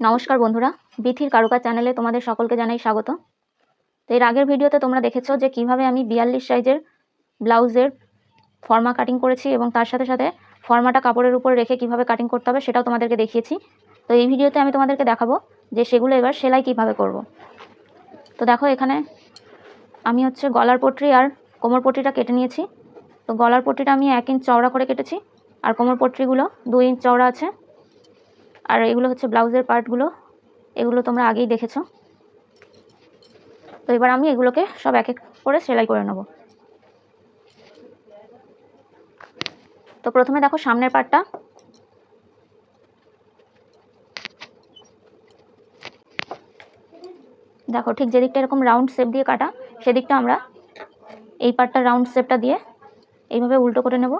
নমস্কার বন্ধুরা, বিথির কারুকাজ চ্যানেলে তোমাদের সকলকে জানাই স্বাগত। তো এর আগের ভিডিওতে তোমরা দেখেছ যে কীভাবে আমি বিয়াল্লিশ সাইজের ব্লাউজের ফর্মা কাটিং করেছি এবং তার সাথে সাথে ফর্মাটা কাপড়ের উপর রেখে কীভাবে কাটিং করতে হবে সেটাও তোমাদেরকে দেখিয়েছি। তো এই ভিডিওতে আমি তোমাদেরকে দেখাবো যে সেগুলো এবার সেলাই কীভাবে করব। তো দেখো এখানে আমি হচ্ছে গলার পট্রি আর কোমর পট্রিটা কেটে নিয়েছি। তো গলার পট্রিটা আমি এক ইঞ্চ চওড়া করে কেটেছি আর কোমর পট্রিগুলো দুই ইঞ্চ চওড়া আছে। আর এগুলো হচ্ছে ব্লাউজের পার্টগুলো, এগুলো তোমরা আগেই দেখেছ। তো এবার আমি এগুলোকে সব এক এক করে সেলাই করে নেব। তো প্রথমে দেখো সামনের পার্টটা দেখো ঠিক যেদিকটা এরকম রাউন্ড শেপ দিয়ে কাটা, সেদিকটা আমরা এই পার্টটা রাউন্ড শেপটা দিয়ে এইভাবে উল্টো করে নেব।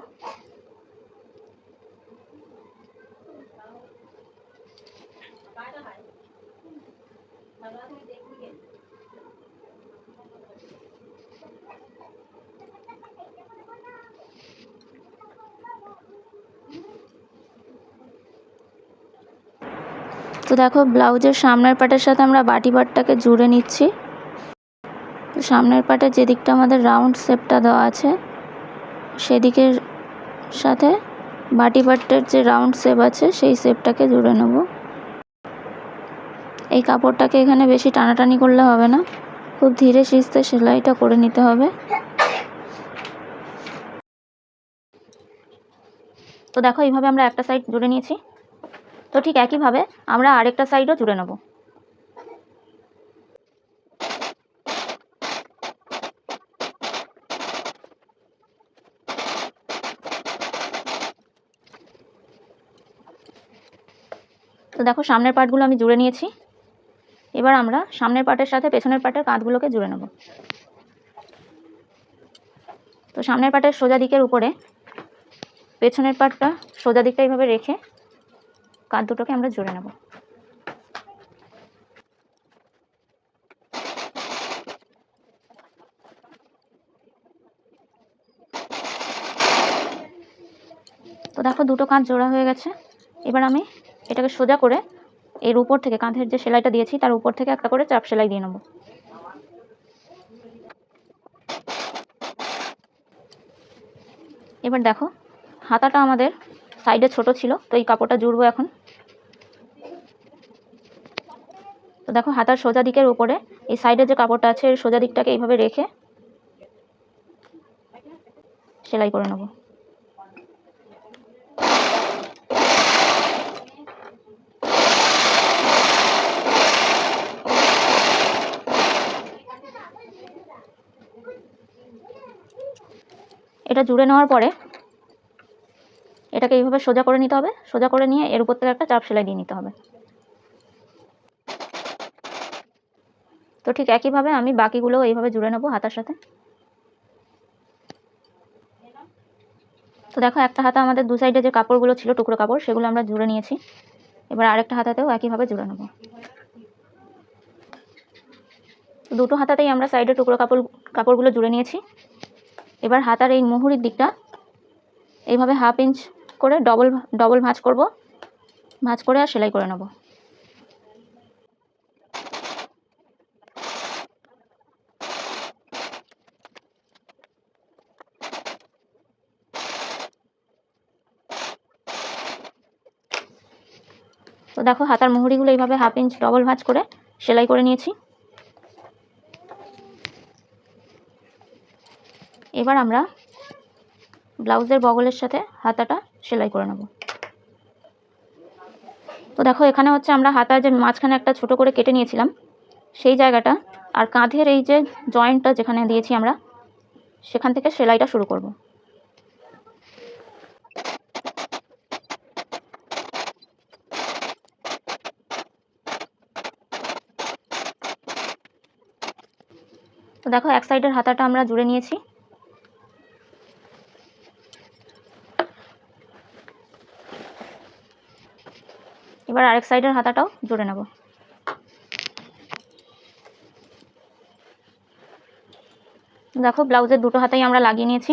দেখো, ব্লাউজের সামনের পাটের সাথে আমরা বাটি পাটটাকে জুড়ে নিচ্ছি। তো সামনের পাটে যে দিকটা আমাদের রাউন্ড শেপটা দেওয়া আছে, সেদিকের সাথে বাটি পাটের যে রাউন্ড শেপ আছে, সেই শেপটাকে জুড়ে নেব। এই কাপড়টাকে এখানে বেশি টানাটানি করলে হবে না, খুব ধীরে সিস্তে সেলাইটা করে নিতে হবে। তো দেখো, এইভাবে আমরা একটা সাইড জুড়ে নিয়েছি। তো ঠিক একইভাবে আমরা আরেকটা সাইডও জুড়ে নেব। তো দেখো সামনের পার্টগুলো আমি জুড়ে নিয়েছি। এবার আমরা সামনের পার্টের সাথে পেছনের পার্টের কাঁধগুলোকে জুড়ে নেব। তো সামনের পার্টের সোজা দিকের উপরে পেছনের পার্টটা সোজা দিকটা এইভাবে রেখে কাঁধ দুটোকে আমরা জুড়ে নেব। তো দেখো দুটো কাঁধ জোড়া হয়ে গেছে। এবার আমি এটাকে সোজা করে এর উপর থেকে কাঁধের যে সেলাইটা দিয়েছি, তার উপর থেকে একটা করে চাপ সেলাই দিয়ে নেব। এবার দেখো, হাতাটা আমাদের সাইডে ছোট ছিল, তো এই কাপড়টা জুড়বো এখন। তো দেখো, হাতার সোজা দিকের উপরে, এই সাইডে যে কাপড়টা আছে, এর সোজা দিকটাকে এইভাবে রেখে সেলাই করে নেব। এটা জুড়ে নেওয়ার পরে এটাকে এইভাবে সোজা করে নিতে হবে। সোজা করে নিয়ে এর উপর থেকে একটা চাপ সেলাই দিয়ে নিতে হবে। তো ঠিক একইভাবে আমি বাকিগুলো এইভাবে জুড়ে নেব হাতার সাথে। তো দেখো একটা হাতা আমাদের দু সাইডে যে কাপড়গুলো ছিল, টুকরো কাপড়, সেগুলো আমরা জুড়ে নিয়েছি। এবার আরেকটা হাতাতেও একইভাবে জুড়ে নেব। দুটো হাতাতেই আমরা সাইডে টুকরো কাপড়, কাপড়গুলো জুড়ে নিয়েছি। এবার হাতার এই মুহুরির দিকটা এইভাবে হাফ ইঞ্চ করে ডবল ডবল ভাঁজ করব। ভাঁজ করে আর সেলাই করে নেব। দেখো হাতার মুহুরিগুলো এইভাবে হাফ ইঞ্চ ডবল ভাঁজ করে সেলাই করে নিয়েছি। এবার আমরা ব্লাউজের বগলের সাথে হাতাটা সেলাই করে নেব। তো দেখো এখানে হচ্ছে আমরা হাতার যে মাঝখানে একটা ছোট করে কেটে নিয়েছিলাম, সেই জায়গাটা আর কাঁধের এই যে জয়েন্টটা যেখানে দিয়েছি আমরা, সেখান থেকে সেলাইটা শুরু করব। তো দেখো, এক সাইডের হাতাটা আমরা জুড়ে নিয়েছি। এবার আরেক সাইডের হাতাটাও জুড়ে নেব। দেখো, ব্লাউজের দুটো হাতাই আমরা লাগিয়ে নিয়েছি।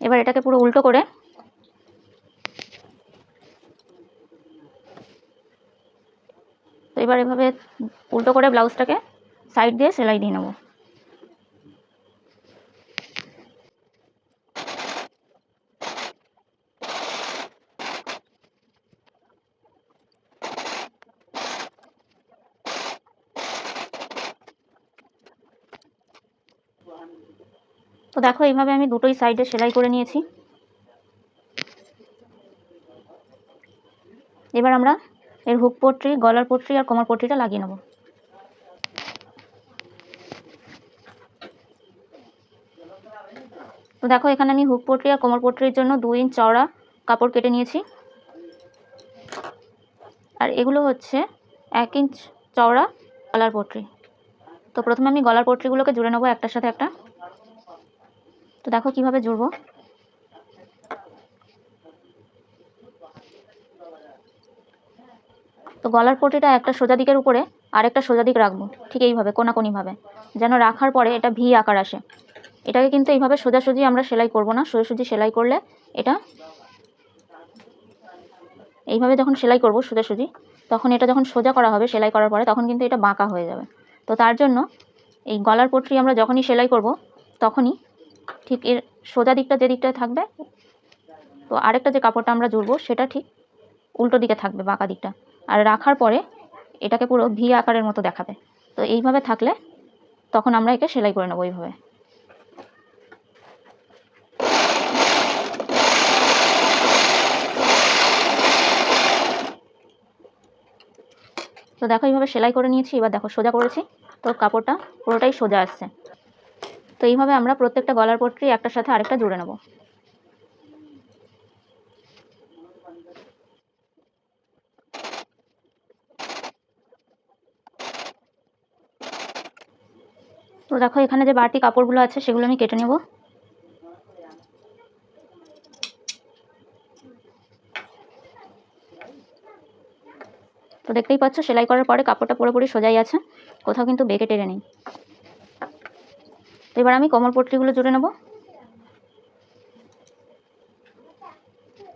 এবার এটাকে পুরো উল্টো করে এবার এভাবে উল্টো করে ব্লাউজটাকে সাইড দিয়ে সেলাই দিয়ে নেব। তো দেখো, এইভাবে আমি দুটোই সাইডে সেলাই করে নিয়েছি। এবার আমরা এর হুক পট্রি গলার পট্রি আর কোমর পট্রিটা লাগিয়ে নেব। তো দেখো, এখানে আমি হুক পট্রি আর কোমর পট্রির জন্য দু ইঞ্চ চওড়া কাপড় কেটে নিয়েছি। আর এগুলো হচ্ছে এক ইঞ্চ চওড়া গলার পট্রি তো প্রথমে আমি গলার পট্রিগুলোকে জুড়ে নেব একটার সাথে একটা। তো দেখো কীভাবে জুড়বো। তো গলার পটিটা একটা সোজা দিকের উপরে, আরেকটা সোজা দিক রাখব, ঠিক এইভাবে, কোনাকোনিভাবে, যেন রাখার পরে এটা ভি আকার আসে। এটাকে কিন্তু এইভাবে সোজাসুজি আমরা সেলাই করব না। সোজাসুজি সেলাই করলে এটা এইভাবে যখন সেলাই করব সোজাসুজি, তখন এটা যখন সোজা করা হবে সেলাই করার পরে তখন কিন্তু এটা বাঁকা হয়ে যাবে। তো তার জন্য এই গলার পট্রি আমরা যখনই সেলাই করব, তখনই ঠিক এর সোজা দিকটা যে দিকটায় থাকবে, তো আরেকটা যে কাপড়টা আমরা জুড়বো সেটা ঠিক উল্টো দিকে থাকবে বাঁকা দিকটা। আর রাখার পরে এটাকে পুরো ভি আকারের মতো দেখাবে। তো এইভাবে থাকলে তখন আমরা একে সেলাই করে নেব এইভাবে। তো দেখো এইভাবে সেলাই করে নিয়েছি, এবার দেখো সোজা করেছি। তো কাপড়টা পুরোটাই সোজা আসছে। তো এইভাবে আমরা প্রত্যেকটা গলার পট্রি একটার সাথে আরেকটা জুড়ে নেব। তো দেখো এখানে যে বাড়তি কাপড়গুলো আছে, সেগুলো আমি কেটে নেব। তো দেখতেই পাচ্ছ, সেলাই করার পরে কাপড়টা পুরোপুরি সোজাই আছে, কোথাও কিন্তু বেঁকে টেরে নেই। তো এবার আমি কোমর পট্টিগুলো জুড়ে নেব।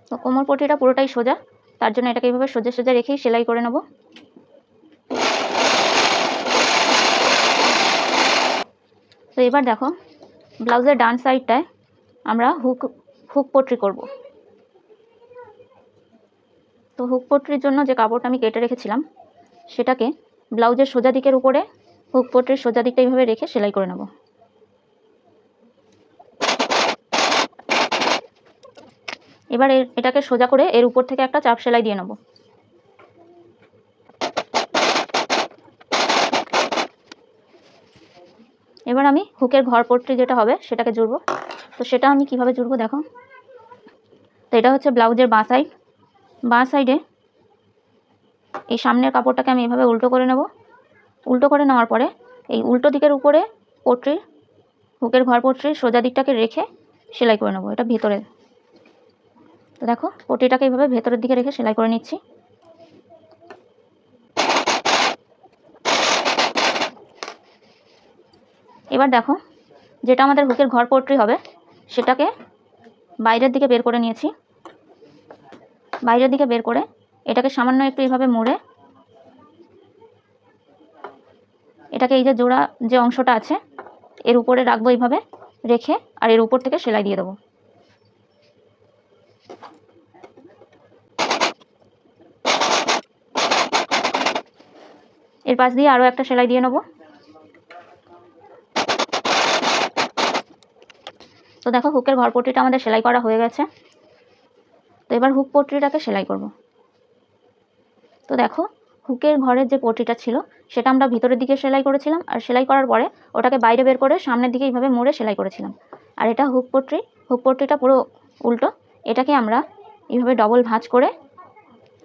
তো কোমর পট্টিটা পুরোটাই সোজা, তার জন্য এটাকে এইভাবে সোজা সোজা রেখেই সেলাই করে নেব। তো এবার দেখো, ব্লাউজের ডান সাইডটায় আমরা হুক হুক পট্রি করব। তো হুক পট্রির জন্য যে কাপড়টা আমি কেটে রেখেছিলাম, সেটাকে ব্লাউজের সোজা দিকের উপরে হুক পট্রির সোজা দিকটা এইভাবে রেখে সেলাই করে নেব। এবার এটাকে সোজা করে এর উপর থেকে একটা চাপ সেলাই দিয়ে নেব। এবার আমি হুকের ঘর পট্রি যেটা হবে, সেটাকে জুড়বো। তো সেটা আমি কীভাবে জুড়বো দেখো? তো এটা হচ্ছে ব্লাউজের বাঁ সাইড বাঁ সাইডে এই সামনের কাপড়টাকে আমি এভাবে উল্টো করে নেব। উল্টো করে নেওয়ার পরে এই উল্টো দিকের উপরে পট্রির হুকের ঘর পট্রির সোজা দিকটাকে রেখে সেলাই করে নেব, এটা ভেতরে। তো দেখো পটিটাকে এইভাবে ভেতরের দিকে রেখে সেলাই করে নিচ্ছি। এবার দেখো, যেটা আমাদের হুকের ঘর পট্রি হবে, সেটাকে বাইরের দিকে বের করে নিয়েছি। বাইরের দিকে বের করে, এটাকে সামান্য একটু এইভাবে মুড়ে, এটাকে এই যে জোড়া যে অংশটা আছে, এর উপরে রাখব এইভাবে, রেখে আর এর উপর থেকে সেলাই দিয়ে দেবো। এর পাশ দিয়ে আরও একটা সেলাই দিয়ে নেব। তো দেখো, হুকের ঘর পট্টিটা আমাদের সেলাই করা হয়ে গেছে। তো এবার হুক পট্রিটাকে সেলাই করব। তো দেখো হুকের ঘরের যে পট্টিটা ছিল, সেটা আমরা ভিতরের দিকে সেলাই করেছিলাম। আর সেলাই করার পরে ওটাকে বাইরে বের করে সামনের দিকে এইভাবে মুড়ে সেলাই করেছিলাম। আর এটা হুক পট্রি হুক পট্রিটা পুরো উল্টো। এটাকে আমরা এইভাবে ডবল ভাঁজ করে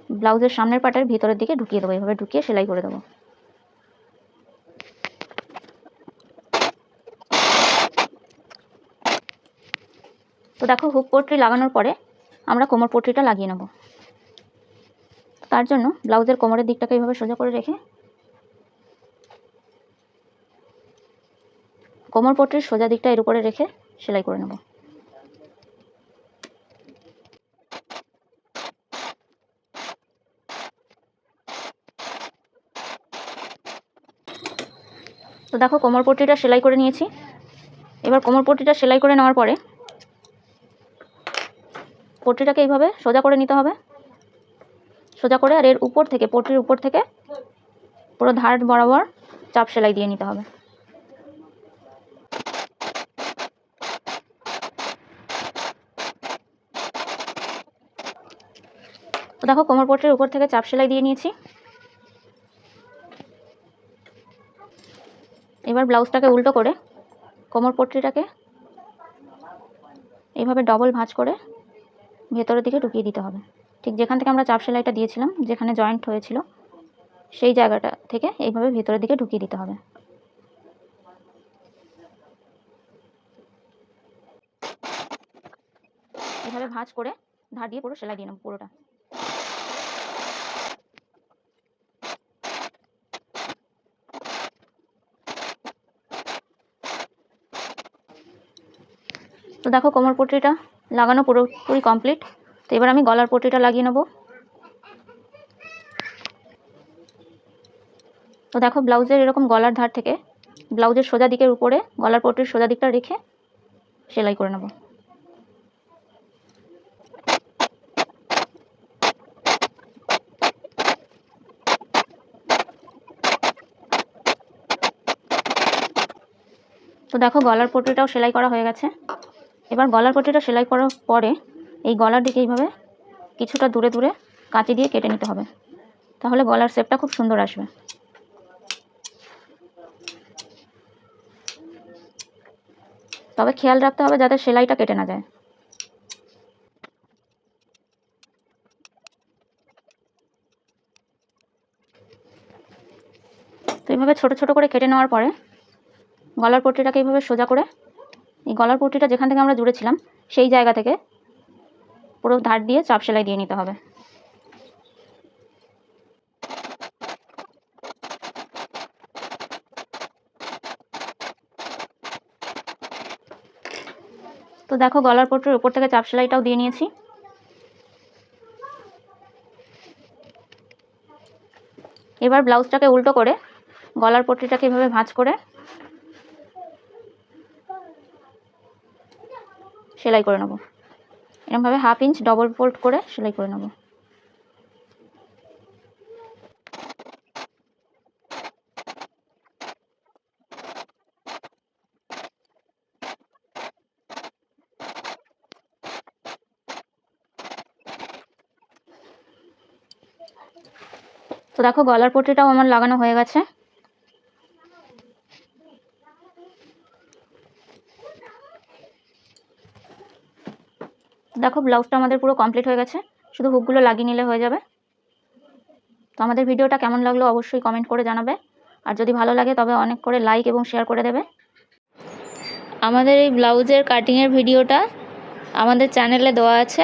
ব্লাউজের সামনের পাটের ভিতরের দিকে ঢুকিয়ে দেবো, এইভাবে ঢুকিয়ে সেলাই করে দেবো। তো দেখো হুক পট্রি লাগানোর পরে আমরা কোমর পট্রিটা লাগিয়ে নেব। তার জন্য ব্লাউজের কোমরের দিকটাকে এইভাবে সোজা করে রেখে কোমর পট্রির সোজা দিকটা এর উপরে রেখে সেলাই করে নেব। তো দেখো কোমর পট্টিটা সেলাই করে নিয়েছি। এবার কোমর পট্টিটা সেলাই করে নেওয়ার পরে পট্টিটাকে এইভাবে সোজা করে নিতে হবে। সোজা করে আর এর উপর থেকে পট্টির উপর থেকে পুরো ধার বরাবর চাপ সেলাই দিয়ে নিতে হবে। তো দেখো, কোমর পট্টির উপর থেকে চাপ সেলাই দিয়ে নিয়েছি। এবার ব্লাউজটাকে উল্টো করে কোমর পট্টিটাকে এইভাবে ডবল ভাঁজ করে ভেতরের দিকে ঢুকিয়ে দিতে হবে। ঠিক যেখান থেকে আমরা চাপ সেলাইটা দিয়েছিলাম, যেখানে জয়েন্ট হয়েছিল, সেই জায়গাটা থেকে এইভাবে ভেতরের দিকে ঢুকিয়ে দিতে হবে। এভাবে ভাঁজ করে ধার দিয়ে পুরো সেলাই দিয়ে নেব পুরোটা। তো দেখো কোমর পট্টিটা লাগানো পুরোপুরি কমপ্লিট তো এবার আমি গলার পট্টিটা লাগিয়ে নেব। তো দেখো ব্লাউজের এরকম গলার ধার থেকে, ব্লাউজের সোজা দিকের উপরে গলার পট্টির সোজা দিকটা রেখে সেলাই করে নেব। তো দেখো গলার পট্টিটাও সেলাই করা হয়ে গেছে। এবার গলার পট্টিটা সেলাই করার পরে এই গলার দিকে এইভাবে কিছুটা দূরে দূরে কাঁচি দিয়ে কেটে নিতে হবে। তাহলে গলার শেপটা খুব সুন্দর আসবে। তবে খেয়াল রাখতে হবে যাতে সেলাইটা কেটে না যায়। তো এইভাবে ছোটো ছোটো করে কেটে নেওয়ার পরে গলার পট্টিটাকে এইভাবে সোজা করে এই গলার পট্টিটা যেখান থেকে আমরা জুড়েছিলাম, সেই জায়গা থেকে পুরো ধার দিয়ে চাপ সেলাই দিয়ে নিতে হবে। তো দেখো গলার পট্টির উপর থেকে চাপ সেলাইটাও দিয়ে নিয়েছি। এবার ব্লাউজটাকে উল্টো করে গলার পট্টিটাকে এভাবে ভাঁজ করে সেলাই করে নেব। এরকমভাবে হাফ ইঞ্চ ডবল ফোল্ড করে সেলাই করে নেব। তো দেখো গলার পট্টিটাও আমার লাগানো হয়ে গেছে। দেখো ব্লাউজটা আমাদের পুরো কমপ্লিট হয়ে গেছে। শুধু হুকগুলো লাগিয়ে নিলে হয়ে যাবে। তো আমাদের ভিডিওটা কেমন লাগল অবশ্যই কমেন্ট করে জানাবে। আর যদি ভালো লাগে, তবে অনেক করে লাইক এবং শেয়ার করে দেবে। আমাদের এই ব্লাউজের কাটিংয়ের ভিডিওটা আমাদের চ্যানেলে দেওয়া আছে।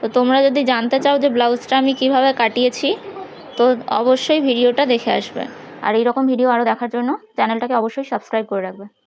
তো তোমরা যদি জানতে চাও যে ব্লাউজটা আমি কীভাবে কাটিয়েছি, তো অবশ্যই ভিডিওটা দেখে আসবে। আর এই রকম ভিডিও আরও দেখার জন্য চ্যানেলটাকে অবশ্যই সাবস্ক্রাইব করে রাখবে।